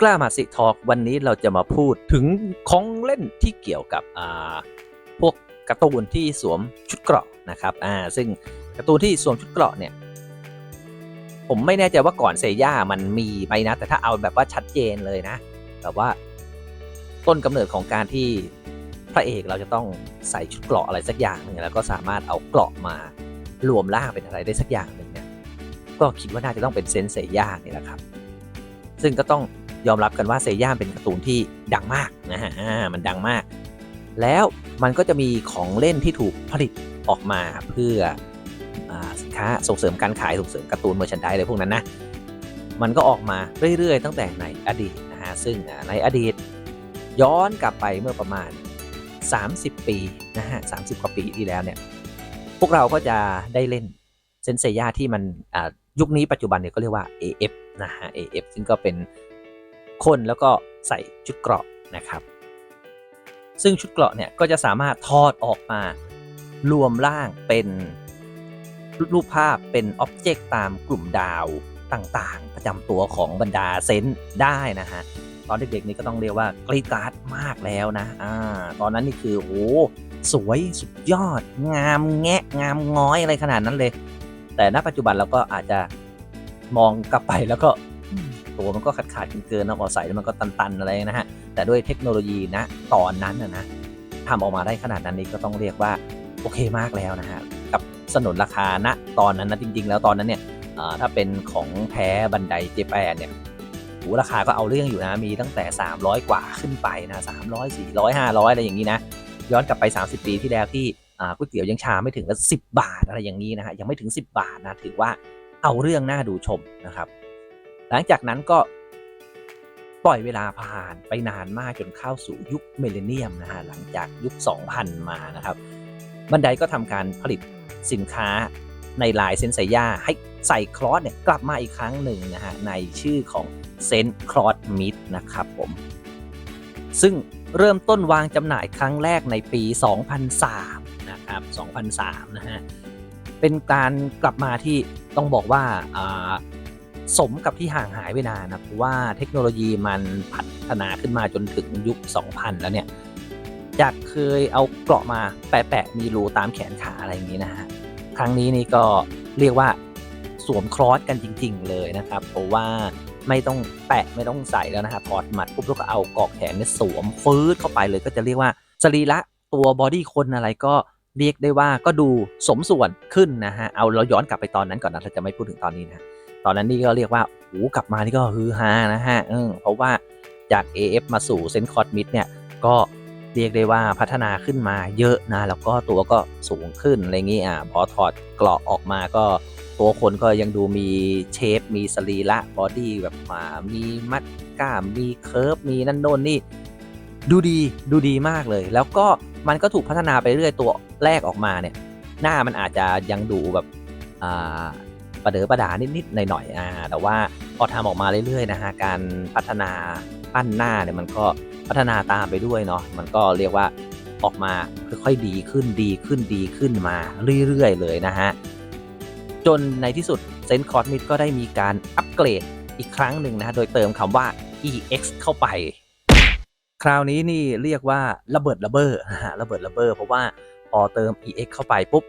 กล้ามาสิทอกวันนี้เราจะมาพูดถึงของเล่นที่เกี่ยวกับพวกการ์ตูนที่สวมชุดเกราะนะครับอ่าซึ่งการ์ตูนที่สวมชุดเกราะเนี่ยผมไม่แน่ใจว่าก่อนเซย่ามันมีไหมนะ แต่ถ้าเอาแบบว่าชัดเจนเลยนะแบบว่าต้นกำเนิดของการที่พระเอกเราจะต้องใส่ชุดเกราะอะไรสักอย่างหนึ่งแล้วก็สามารถเอาเกราะมารวมร่างเป็นอะไรได้สักอย่างหนึ่งเนี่ยก็คิดว่าน่าจะต้องเป็นเซนเซย่านี่แหละครับ ซึ่งก็ต้อง ยอมรับกันว่าเซย่าเป็นการ์ตูนที่ดังมากนะฮะมันดังมาก แล้วมันก็จะมีของเล่นที่ถูกผลิตออกมาเพื่ออสินค้าส่งเสริมการขายส่งเสริมการ์ตูนเมอร์ชันไดอะไรพวกนั้นนะมันก็ออกมาเรื่อยๆ ตั้งแต่ในอดีตนะฮะซึ่งในอดีตย้อนกลับไปเมื่อประมาณ 30 ปีนะฮะ30กว่าปีที่แล้วเนี่ยพวกเราก็จะได้เล่นเซนเซย่าที่มันยุคนี้ปัจจุบันเนี่ยก็เรียกว่า AF นะฮะ AF ซึ่งก็เป็น คนแล้วก็ใส่ชุดเกราะนะครับ ซึ่งชุดเกราะเนี่ยก็จะสามารถทอดออกมารวมร่างเป็นรูปภาพเป็นอ็อบเจกต์ตามกลุ่มดาวต่างๆ ประจำตัวของบรรดาเซนต์ได้นะฮะ ตอนเด็กๆนี่ก็ต้องเรียกว่ากรีดกราดมากแล้วนะอ่าตอนนั้นนี่คือโอ้สวยสุดยอด งามแงะงามง้อยอะไรขนาดนั้นเลย แต่ณปัจจุบันเราก็อาจจะมองกลับไปแล้วก็ ตัวมันก็ขาดขาดเกินๆนะพอใส่แล้วมันก็ตันๆอะไรนะฮะแต่ด้วยเทคโนโลยีนะตอนนั้นนะนะทำออกมาได้ขนาดนั้นนี่ก็ต้องเรียกว่าโอเคมากแล้วนะฮะกับสนนราคาณตอนนั้นนะจริง ๆ แล้วตอนนั้นเนี่ยถ้าเป็นของแท้บันไดเจแปนเนี่ยโหราคาก็เอาเรื่องอยู่นะมีตั้งแต่ 300 กว่าขึ้นไปนะ300 400 500 อะไรอย่างนี้นะย้อนกลับไป 30 ปีที่แล้วที่ก๋วยเตี๋ยวยังชาไม่ถึงละ10 บาทอะไรอย่างนี้นะฮะยังไม่ถึง 10 บาทนะถือว่าเอาเรื่องน่าดูชมนะครับ หลังจากนั้นก็ปล่อยเวลาผ่านไปนานมากจนเข้าสู่ยุคเมเลเนียมนะฮะหลังจากยุค 2000 มานะครับ บันไดก็ทำการผลิตสินค้าในลายเซนไซย่าให้ใส่คลอสเนี่ยกลับมาอีกครั้งหนึ่งนะฮะในชื่อของเซนคลอสมิดนะครับผมซึ่งเริ่มต้นวางจำหน่ายครั้งแรกในปี 2003 นะครับ 2003 นะฮะ เป็นการกลับมาที่ต้องบอกว่าอ่า สมกับที่ห่างหายไปนานนะเพราะว่าเทคโนโลยีมันพัฒนาขึ้นมาจนถึงยุค 2000 แล้วเนี่ยจากเคยเอาเกราะมาแปะๆมีรูตามแขนขาอะไรอย่างนี้นะฮะครั้งนี้นี่ก็เรียกว่าสวมคลอสกันจริง ๆ เลยนะครับเพราะว่าไม่ต้องแปะไม่ต้องใส่แล้วนะฮะถอดหมัดปุ๊บแล้วก็เอากอกแขนเนี่ยสวมฟืดเข้าไปเลยก็จะเรียกว่าสรีระตัวบอดี้คนอะไรก็เรียกได้ว่าก็ดูสมส่วนขึ้นนะฮะ เอาเราย้อนกลับไปตอนนั้นก่อนนะเราจะไม่พูดถึงตอนนี้นะะ ตอนนั้นนี่ก็เรียกว่าโอ้กลับมานี่ก็ฮือฮานะฮะเพราะว่าจาก AF มาสู่เซนคอร์ดมิดเนี่ยก็เรียกได้ว่าพัฒนาขึ้นมาเยอะนะ แล้วก็ตัวก็สูงขึ้นอะไรอย่างงี้อะพอถอดเกราะออกมาก็ตัวคนก็ยังดูมีเชฟ มีสรีระบอดี้แบบมามีมัดกล้ามมีเคิร์ฟมีนั่นโน่นนี่ ดูดีดูดีมากเลย แล้วก็มันก็ถูกพัฒนาไปเรื่อยตัวแรกออกมาเนี่ย หน้ามันอาจจะยังดูแบบอ่า ประเดอประดานิดๆหน่อยๆอ่าแต่ว่าพอทำออกมาเรื่อยๆนะฮะการพัฒนาปั้นหน้าเนี่ยมันก็พัฒนาตามไปด้วยเนาะมันก็เรียกว่าออกมาค่อยๆดีขึ้นดีขึ้นดีขึ้นมาเรื่อยๆเลยนะฮะจนในที่สุดเซนคอร์มิดก็ได้มีการอัปเกรดอีกครั้งหนึ่งนะะโดยเติมคำว่า EX เข้าไป คราวนี้นี่เรียกว่าระเบิดระเบ้อนะฮะระเบิดระเบ้อเพราะว่าพอเติม EX เข้าไปปุ๊บ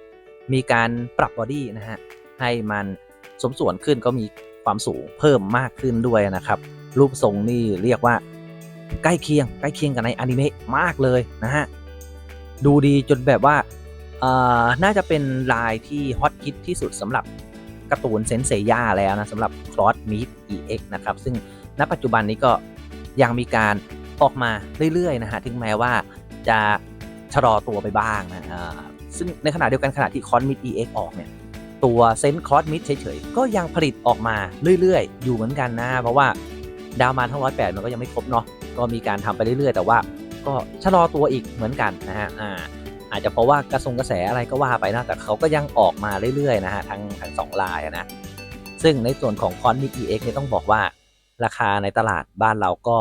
มีการปรับบอดี้นะฮะ ให้มันสมส่วนขึ้นก็มีความสูงเพิ่มมากขึ้นด้วยนะครับ รูปทรงนี่เรียกว่าใกล้เคียง ใกล้เคียงกับในอนิเมะมากเลยนะฮะ ดูดีจนแบบว่าน่าจะเป็นลายที่ฮอตฮิตที่สุดสำหรับการ์ตูนเซนเซย่าแล้วนะสำหรับคลอสมีด EX นะครับ ซึ่งณปัจจุบันนี้ก็ยังมีการออกมาเรื่อยๆนะฮะ ถึงแม้ว่าจะชะลอตัวไปบ้างนะซึ่งในขณะเดียวกันขณะที่คอนมิด EX ออกเนี่ย ตัวเซนต์คอร์สมิดเฉยๆ ก็ยังผลิตออกมาเรื่อยๆ อยู่เหมือนกันนะ เพราะว่าดาวมาทั้งร้อยแปดมันก็ยังไม่ครบเนาะก็มีการทำไปเรื่อยๆ แต่ว่าก็ชะลอตัวอีกเหมือนกันนะฮะอ่าอาจจะเพราะว่ากระทรงกระแสอะไรก็ว่าไปนะแต่เขาก็ยังออกมาเรื่อยๆนะฮะทั้งทั้งสองลายนะซึ่งในส่วนของคอนมิด EX เนี่ยต้องบอกว่าราคาในตลาดบ้านเราก็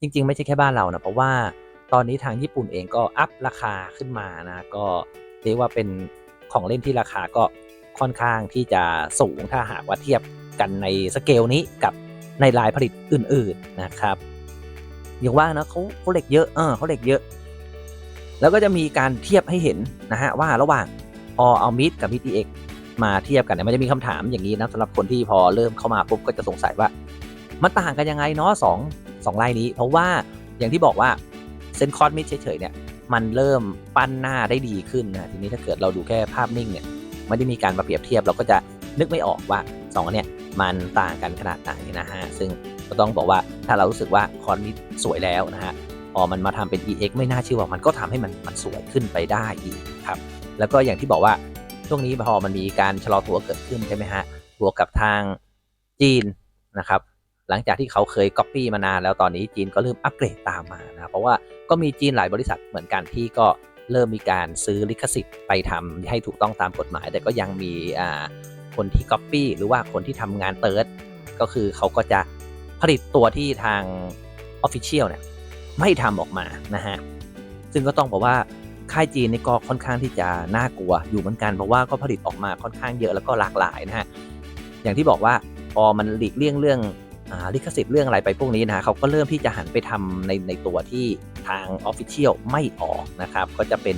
จริง ๆ ไม่ใช่แค่บ้านเรานะเพราะว่าตอนนี้ทางญี่ปุ่นเองก็อัพราคาขึ้นมานะก็เรียกว่าเป็นของเล่นที่ราคาก็ ค่อนข้างที่จะสูงถ้าหากว่าเทียบกันในสเกลนี้กับในลายผลิตอื่น ๆนะครับอย่างว่านะเขาเขาเหล็กเยอะเออเขาเหล็กเยอะ แล้วก็จะมีการเทียบให้เห็นนะฮะว่าระหว่างพอเอามิดกับมิด EX มาเทียบกันเนี่ยมันจะมีคำถามอย่างนี้นะสำหรับคนที่พอเริ่มเข้ามาปุ๊บก็จะสงสัยว่ามันต่างกันยังไงเนาะสองสองลายนี้ เพราะว่าอย่างที่บอกว่าเซนคอร์ดมิดเฉยๆเนี่ยมันเริ่มปั้นหน้าได้ดีขึ้นนะทีนี้ถ้าเกิดเราดูแค่ภาพนิ่งเนี่ย ไม่ได้มีการมาเปรียบเทียบ เราก็จะนึกไม่ออกว่าสองอันเนี่ยมันต่างกันขนาดไหนนะฮะซึ่งก็ต้องบอกว่าถ้าเรารู้สึกว่าคอร์ดมิดสวยแล้วนะฮะพอมันมาทำเป็น EX ไม่น่าเชื่อว่ามันก็ทำให้มันมันสวยขึ้นไปได้อีกครับแล้วก็อย่างที่บอกว่าช่วงนี้พอมันมีการชะลอตัวเกิดขึ้นใช่ไหมฮะบวกกับทางจีนนะครับหลังจากที่เขาเคยก๊อปปี้มานานแล้วตอนนี้จีนก็เริ่มอัปเกรดตามมานะเพราะว่าก็มีจีนหลายบริษัทเหมือนกันที่ก็ เริ่มมีการซื้อลิขสิทธิ์ไปทำให้ถูกต้องตามกฎหมาย แต่ก็ยังมีคนที่ก๊อปปี้หรือว่าคนที่ทำงานเติร์ดก็คือเขาก็จะผลิตตัวที่ทาง Official เนี่ยไม่ทำออกมานะฮะ ซึ่งก็ต้องบอกว่าค่ายจีนนี่ก็ค่อนข้างที่จะน่ากลัวอยู่เหมือนกันเพราะว่าก็ผลิตออกมาค่อนข้างเยอะแล้วก็หลากหลายนะฮะ อย่างที่บอกว่าพอมันหลีกเลี่ยงเรื่องอลิขสิทธิ์เรื่องอะไรไปพวกนี้นะฮะเขาก็เริ่มที่จะหันไปทำในในตัวที่ ทาง Official ไม่ออกนะครับ ก็จะเป็น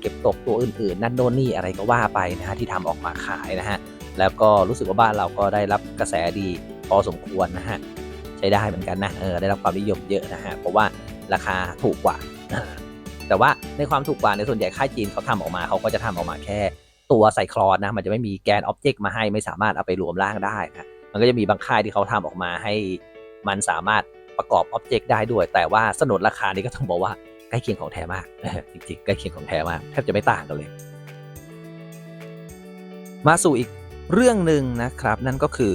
เก็บตกตัวอื่นๆ นั่นโน่นนี่อะไรก็ว่าไปนะฮะที่ทำออกมาขายนะฮะแล้วก็รู้สึกว่าบ้านเราก็ได้รับกระแสดีพอสมควรนะฮะใช้ได้เหมือนกันนะเออได้รับความนิยมเยอะนะฮะเพราะว่าราคาถูกกว่า แต่ว่าในความถูกกว่าในส่วนใหญ่ค่ายจีนเขาทำออกมาเขาก็จะทำออกมาแค่ตัวไซคลอนนะมันจะไม่มีแกนอ็อบเจกต์มาให้ไม่สามารถเอาไปรวมร่างได้นะมันก็จะมีบางค่ายที่เขาทำออกมาให้มันสามารถ ประกอบอ็อบเจกต์ได้ด้วย แต่ว่าสนนราคานี้ก็ต้องบอกว่าใกล้เคียงของแท้มากจริงๆใกล้เคียงของแท้มากแทบจะไม่ต่างกันเลย มาสู่อีกเรื่องหนึ่งนะครับ นั่นก็คือ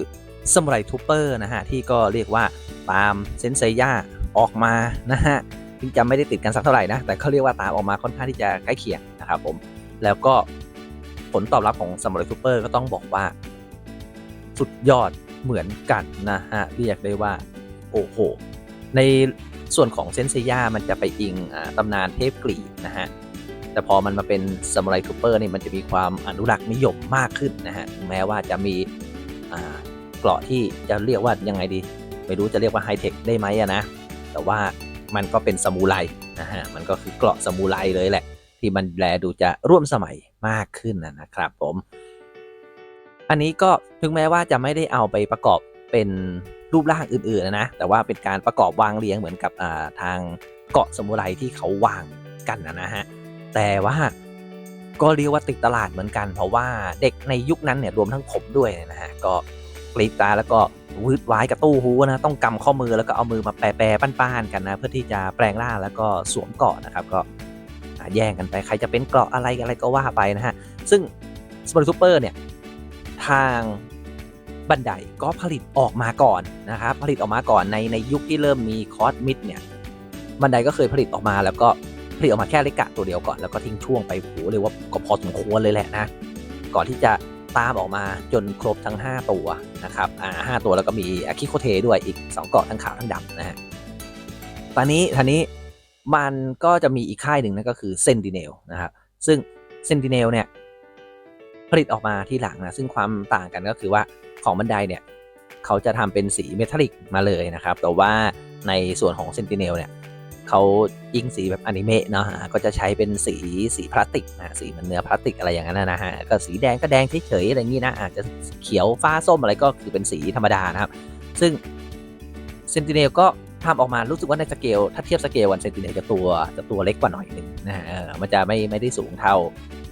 สมุไรทูเปอร์นะฮะ ที่ก็เรียกว่าตามเซนเซย่าออกมานะฮะที่จะไม่ได้ติดกันสักเท่าไหร่นะ แต่เขาเรียกว่าตามออกมาค่อนข้างที่จะใกล้เคียงนะครับผม แล้วก็ผลตอบรับของสมุไรทูเปอร์ก็ต้องบอกว่า สุดยอดเหมือนกันนะฮะ เรียกได้ว่า โอ้โห ในส่วนของเซนเซย่ามันจะไปอิงอตำนานเทพกรีกนะฮะ แต่พอมันมาเป็นซามูไรทูเปอร์นี่มันจะมีความอนุรักษ์นิยมมากขึ้นนะฮะถึงแม้ว่าจะมีเกราะที่จะเรียกว่ายังไงดี ไม่รู้จะเรียกว่าไฮเทคได้ไหมอะนะ แต่ว่ามันก็เป็นซามูไรนะฮะ มันก็คือเกราะซามูไรเลยแหละ ที่มันแลดูจะร่วมสมัยมากขึ้นนะครับผม อันนี้ก็ถึงแม้ว่าจะไม่ได้เอาไปประกอบเป็น รูปร่างอื่นๆนะนะแต่ว่าเป็นการประกอบวางเรียงเหมือนกับาทางเกาะสมุไรที่เขาวางกันนะฮะแต่ว่าก็เรียกว่าติดตลาดเหมือนกัน เพราะว่าเด็กในยุคนั้นเนี่ยรวมทั้งผมด้วยนะฮะก็กรีดตาแล้วก็วืดวายกระตู้หูนะต้องกำข้อมือแล้วก็เอามือมาแปรๆป้านๆกันนะเพื่อที่จะแปลงร่างแล้วก็สวมเกาะนะครับก็แย่งกันไปใครจะเป็นเกราะอะไรอะไรก็ว่าไปนะฮะซึ่งสปอร์ตซูเปอร์เนี่ยทาง บันไดก็ผลิตออกมาก่อนนะครับผลิตออกมาก่อนในในยุคที่เริ่มมีคอสมิดเนี่ยบันไดก็เคยผลิตออกมาแล้วก็ผลิตออกมาแค่เลกะตัวเดียวก่อนแล้วก็ทิ้งช่วงไปโหเรียกว่าก็พอสมควรเลยแหละนะก่อนที่จะตามออกมาจนครบทั้ง 5 ตัวนะครับอ่าห้าตัวแล้วก็มีอาคิโคเทด้วยอีก 2 เกาะทั้งขาวทั้งดำนะฮะตอนนี้ทีนี้มันก็จะมีอีกค่ายหนึ่งนั่นก็คือเซนติเนลนะครับซึ่งเซนติเนลเนี่ย ผลิตออกมาที่หลังนะซึ่งความต่างกันก็คือว่าของบันไดเนี่ยเขาจะทำเป็นสีเมทัลลิกมาเลยนะครับ แต่ว่าในส่วนของเซนติเนลเนี่ยเขายิงสีแบบอนิเมะเนาะก็จะใช้เป็นสีสีพลาสติกนะสีมันเนื้อพลาสติกอะไรอย่างนั้นนะฮะก็สีแดงก็แดงเฉยๆอะไรงนี้นะอาจจะเขียวฟ้าส้มอะไรก็คือเป็นสีธรรมดานะครับ ซึ่งเซนติเนลก็ทำออกมารู้สึกว่าในสเกลถ้าเทียบสเกลวันเซนติเนลจะตัวจะตัวเล็กกว่าหน่อยหนึ่งนะฮะมันจะไม่ไม่ได้สูงเท่า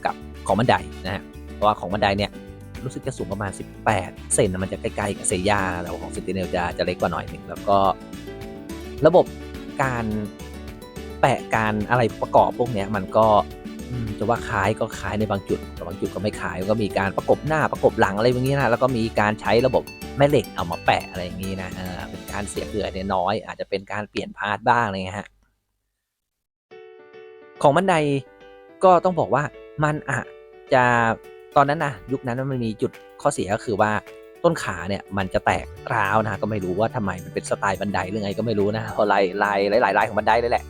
กับของบันไดนะฮะ พราะว่าของบันไดเนี่ยรู้สึกจะสูงประมาณ 18 เซนนะมันจะใกล้ๆกับเซย่าแล้วของ Sentinel จะจะเล็กกว่าหน่อยหนึ่งแล้วก็ระบบการแปะการอะไรประกอบพวกเนี้ยมันก็จะว่าคล้ายก็คล้ายในบางจุดแต่บางจุดก็ไม่คล้ายก็มีการประกบหน้าประกบหลังอะไรอย่างนี้นะแล้วก็มีการใช้ระบบแม่เหล็กเอามาแปะอะไรอย่างนี้นะเป็นการเสียเกลือเนี่ยน้อย อาจจะเป็นการเปลี่ยนพาร์ทบ้างอะไรเงี้ยฮะของบันไดก็ต้องบอกว่ามันอาจจะ ตอนนั้นนะยุคนั้นมันมีจุดข้อเสียก็คือว่าต้นขาเนี่ยมันจะแตกร้าวนะก็ไม่รู้ว่าทำไมมันเป็นสไตล์บันไดหรือไงก็ไม่รู้นะเพราะลายลายหลายลายของบันไดเลยแหละ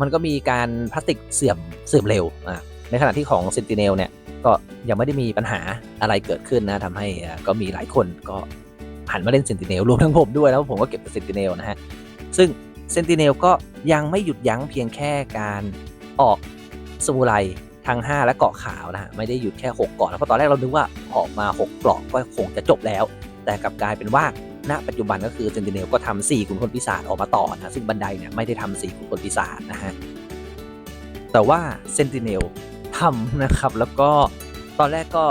มันก็มีการพลาสติกเสื่อมเสื่อมเร็วอะในขณะที่ของ Sentinel เนี่ยก็ยังไม่ได้มีปัญหาอะไรเกิดขึ้นนะทำให้ก็มีหลายคนก็หันมาเล่นเซนติเนลรวมทั้งผมด้วยแล้วผมก็เก็บเซนติเนลนะฮะซึ่งเซนติเนลก็ยังไม่หยุดยั้งเพียงแค่การออกสมุไร ทั้ง 5 และเกาะขาวนะฮะไม่ได้หยุดแค่ 6 เกาะนะเพราะตอนแรกเราคิดว่าออกมา 6 เกาะก็คงจะจบแล้ว แต่กลับกลายเป็นว่าณปัจจุบันก็คือเซนติเนลก็ทำ4ขุนพลปีศาจออกมาต่อนะซึ่งบันไดเนี่ยไม่ได้ทำ4ขุนพลปีศาจนะฮะแต่ว่าเซนติเนลทำนะครับแล้วก็ตอนแรกก็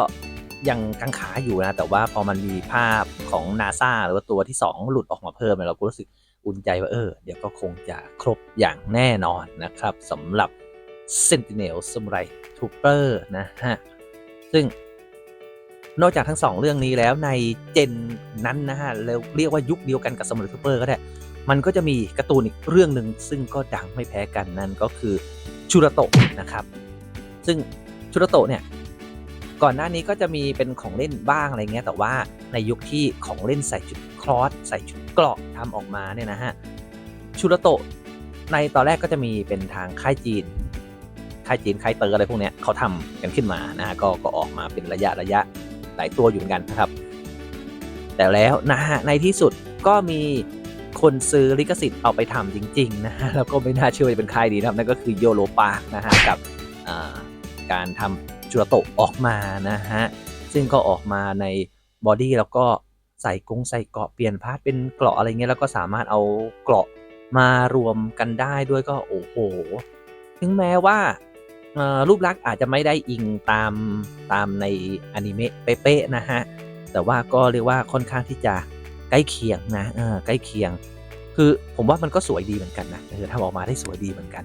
ยังกังขาอยู่นะ แต่ว่าพอมันมีภาพของนาซาหรือว่าตัวที่ 2 หลุดออกมาเพิ่มเนี่ยเราก็รู้สึกอุ่นใจว่าเออ เดี๋ยวก็คงจะครบอย่างแน่นอนนะครับสำหรับ Sentinel Samurai Trooper นะฮะ ซึ่งนอกจากทั้งสองเรื่องนี้แล้วในเจนนั้นนะฮะเราเรียกว่ายุคเดียวกันกับ Samurai Trooper ก็ได้ มันก็จะมีการ์ตูนอีกเรื่องหนึ่งซึ่งก็ดังไม่แพ้กันนั่นก็คือชูรโตะนะครับ ซึ่งชูรโตะเนี่ยก่อนหน้านี้ก็จะมีเป็นของเล่นบ้างอะไรเงี้ยแต่ว่าในยุคที่ของเล่นใส่ชุดคลอสใส่ชุดเกราะทำออกมาเนี่ยนะฮะชูรโตะในตอนแรกก็จะมีเป็นทางค่ายจีน ค่ายจีนค่ายเตอร์อะไรพวกนี้เขาทำกันขึ้นมานะฮะก็ก็ออกมาเป็นระยะระยะหลายตัวอยู่เหมือนกันนะครับ แต่แล้วนะฮะในที่สุดก็มีคนซื้อลิขสิทธิ์เอาไปทำจริง ๆ นะฮะแล้วก็ไม่น่าเชื่อว่าจะเป็นค่ายดีนะครับนั่นก็คือโยโ p ปานะฮะกับการทำจูรโตออกมานะฮะซึ่งก็ออกมาในบอดี้แล้วก็ใส่กงใส่เกาะเปลี่ยนพาร์ทเป็นเกราะอะไรเงี้ยแล้วก็สามารถเอาเกราะมารวมกันได้ด้วยก็โอ้โห ถึงแม้ว่า รูปลักษณ์อาจจะไม่ได้อิงตามตามในอนิเมะเป๊ะๆนะฮะ แต่ว่าก็เรียกว่าค่อนข้างที่จะใกล้เคียงนะเออใกล้เคียง คือผมว่ามันก็สวยดีเหมือนกันนะเออทำออกมาได้สวยดีเหมือนกัน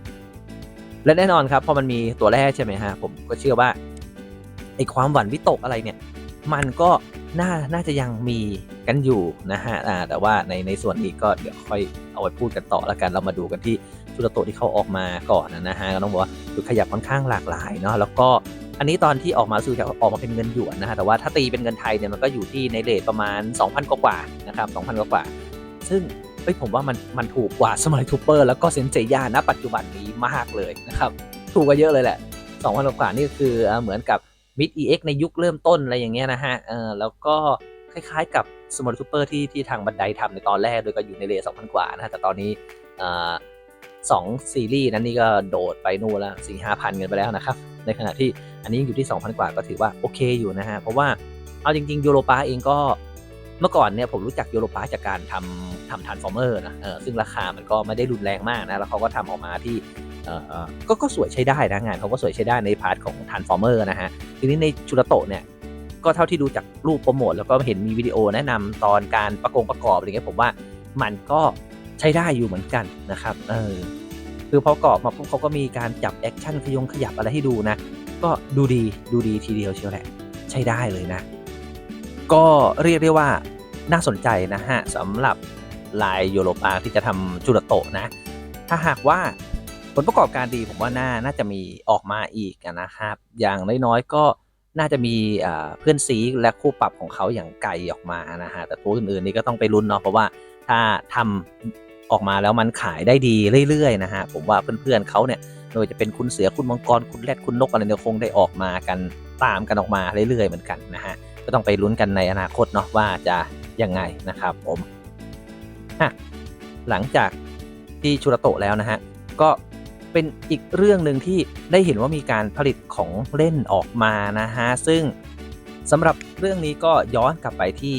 และแน่นอนครับพอมันมีตัวแรกใช่ไหมฮะ ผมก็เชื่อว่าไอ้ความหวั่นวิตกอะไรเนี่ย มันก็น่าน่าจะยังมี กันอยู่นะฮะแต่ว่าในในส่วนนี้ก็เดี๋ยวค่อยเอาไว้พูดกันต่อแล้วกัน เรามาดูกันที่ชุดโตที่เขาออกมาก่อนนะฮะก็ต้องบอกว่าดูขยับค่อนข้างหลากหลายเนาะแล้วก็อันนี้ตอนที่ออกมาซื้อจะออกมาเป็นเงินหยวนนะฮะแต่ว่าถ้าตีเป็นเงินไทยเนี่ยมันก็อยู่ที่ในเรทประมาณ 2,000 กว่าๆนะครับ2,000 กว่าๆซึ่งเฮ้ยผมว่ามันมันถูกกว่าสมัยทูเปอร์แล้วก็เซนเซย่าณปัจจุบันนี้มากเลยนะครับถูกกว่าเยอะเลยแหละ2,000กว่านี่คือเหมือนกับมิด EX ในยุคเริ่มต้นอะไรอย่างเงี้ยนะฮะเออแล้วก็ คล้ายๆ กับสมอลซูเปอร์ที่ที่ทางบันไดทำในตอนแรกโดยก็อยู่ในเรท2,000กว่านะฮะแต่ตอนนี้สองซีรีส์นั้นนี่ก็โดดไปนู่นละสี่ห้าพันกันไปแล้วนะครับ ในขณะที่อันนี้ยังอยู่ที่ 2,000 กว่าก็ถือว่าโอเคอยู่นะฮะ เพราะว่าเอาจริงๆยูโรปาเองก็เมื่อก่อนเนี่ยผมรู้จักยูโรปาจากการทำทำทานฟอร์เมอร์นะเออซึ่งราคามันก็ไม่ได้รุนแรงมากนะ แล้วเขาก็ทำออกมาที่เออก็ก็สวยใช้ได้นะงานเขาก็สวยใช้ได้ในพาร์ทของ Transformer นะฮะ ทีนี้ในชูรโตเนี่ย ก็เท่าที่ดูจากรูปโปรโมทแล้วก็เห็นมีวิดีโอแนะนำตอนการประกงประกอบอะไรเงี้ยผมว่ามันก็ใช้ได้อยู่เหมือนกันนะครับเออคือพอประกอบมาปุ๊บเขาก็มีการจับแอคชั่นขยงขยับอะไรให้ดูนะ ก็ดูดีดูดีทีเดียวเชียวแหละ ใช้ได้เลยนะ ก็เรียกได้ว่าน่าสนใจนะฮะสำหรับลายโยโรปาที่จะทำจูราโตะนะ ถ้าหากว่าผลประกอบการดีผมว่าน่าน่าจะมีออกมาอีกนะครับ อย่างน้อยๆก็ น่าจะมีเพื่อนซีและคู่ปรับของเขาอย่างไก่ออกมานะฮะแต่ตัวอื่นๆนี่ก็ต้องไปลุ้นเนาะเพราะว่าถ้าทำออกมาแล้วมันขายได้ดีเรื่อยๆนะฮะผมว่าเพื่อนๆเขาเนี่ยไม่ว่าจะเป็นคุณเสือคุณมังกรคุณแรดคุณนกอะไรเนี่ยคงได้ออกมากันตามกันออกมาเรื่อยๆเหมือนกันนะฮะก็ต้องไปลุ้นกันในอนาคตเนาะว่าจะยังไงนะครับผมหลังจากที่ชูรโตะแล้วนะฮะก็ เป็นอีกเรื่องหนึ่งที่ได้เห็นว่ามีการผลิตของเล่นออกมานะฮะ ซึ่งสำหรับเรื่องนี้ก็ย้อนกลับไปที่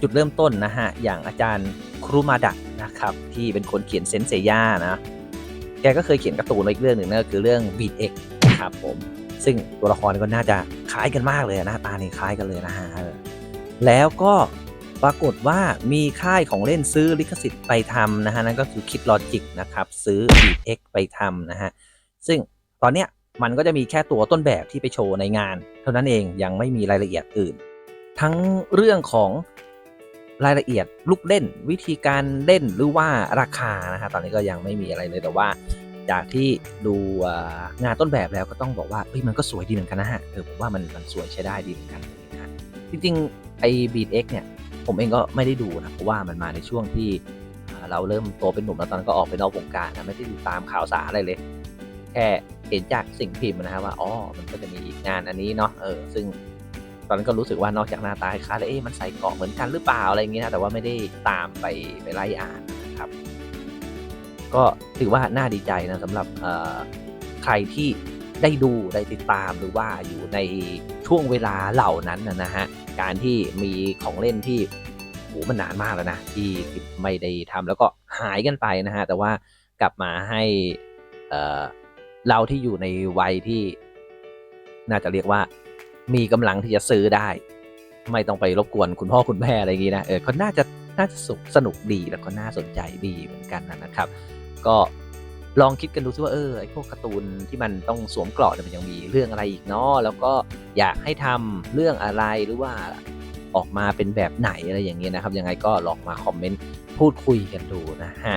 จุดเริ่มต้นนะฮะ อย่างอาจารย์ครูมาดะนะครับ ที่เป็นคนเขียนเซนเซย่านะ แกก็เคยเขียนการ์ตูนอีกเรื่องหนึ่งนั่นก็คือเรื่อง Beat X นะครับผม ซึ่งตัวละครก็น่าจะคล้ายกันมากเลยนะหน้าตานี่คล้ายกันเลยนะฮะ แล้วก็ ปรากฏว่ามีค่ายของเล่นซื้อลิขสิทธิ์ไปทำนะฮะนั่นก็คือ Kid Logic นะครับซื้อ BX ไปทำนะฮะซึ่งตอนเนี้ยมันก็จะมีแค่ตัวต้นแบบที่ไปโชว์ในงาน เท่านั้นเองยังไม่มีรายละเอียดอื่น ทั้งเรื่องของรายละเอียดลูกเล่นวิธีการเล่นหรือว่าราคานะฮะตอนนี้ก็ยังไม่มีอะไรเลยแต่ว่าจากที่ดูงานต้นแบบแล้วก็ต้องบอกว่าเอ้ยมันก็สวยดีเหมือนกันนะฮะเออผมว่ามันมันสวยใช้ได้ดีเหมือนกันนะจริงๆไอ้ Beat X เนี่ย ผมเองก็ไม่ได้ดูนะเพราะว่ามันมาในช่วงที่เราเริ่มโตเป็นหนุ่มแล้วตอนนั้นก็ออกไปนอกวงการนะไม่ได้ติดตามข่าวสารอะไรเลย แค่เห็นจากสิ่งพิมพ์นะครับว่าอ๋อมันก็จะมีงานอันนี้เนาะเออซึ่งตอนนั้นก็รู้สึกว่านอกจากหน้าตาคล้ายแล้วเอ๊ะมันใส่เกราะเหมือนกันหรือเปล่าอะไรอย่างเงี้ยนะแต่ว่าไม่ได้ตามไปไปไล่อ่านนะครับ ก็ถือว่าน่าดีใจนะสำหรับใครที่ได้ดูได้ติดตามหรือว่าอยู่ในช่วงเวลาเหล่านั้นนะฮะ การที่มีของเล่นที่โหมันนานมากแล้วนะที่ไม่ได้ทำแล้วก็หายกันไปนะฮะแต่ว่ากลับมาให้เเราที่อยู่ในวัยที่น่าจะเรียกว่ามีกำลังที่จะซื้อได้ ไม่ต้องไปรบกวนคุณพ่อคุณแม่อะไรอย่างนี้นะเออก็น่าจะน่าจะสุขสนุกดีแล้วก็น่าสนใจดีเหมือนกันนะครับ ก็ ลองคิดกันดูซิว่าเออไอพวกการ์ตูนที่มันต้องสวมเกราะเนี่ยมันยังมีเรื่องอะไรอีกเนาะแล้วก็อยากให้ทำเรื่องอะไรหรือว่าออกมาเป็นแบบไหนอะไรอย่างเงี้ยนะครับ ยังไงก็ลองมาคอมเมนต์พูดคุยกันดูนะฮะ